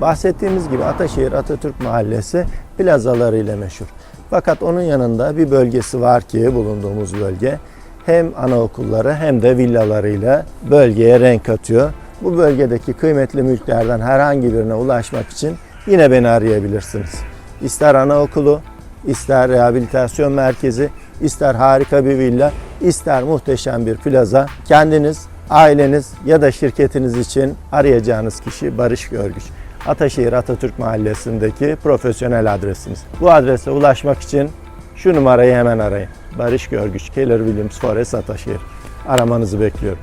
Bahsettiğimiz gibi Ataşehir Atatürk Mahallesi plazalarıyla meşhur. Fakat onun yanında bir bölgesi var ki bulunduğumuz bölge hem anaokulları hem de villalarıyla bölgeye renk katıyor. Bu bölgedeki kıymetli mülklerden herhangi birine ulaşmak için yine beni arayabilirsiniz. İster anaokulu, ister rehabilitasyon merkezi, ister harika bir villa, ister muhteşem bir plaza. Kendiniz, aileniz ya da şirketiniz için arayacağınız kişi Barış Görgüç. Ataşehir Atatürk Mahallesi'ndeki profesyonel adresimiz. Bu adrese ulaşmak için şu numarayı hemen arayın. Barış Görgüç, Keller Williams Forest Ataşehir. Aramanızı bekliyorum.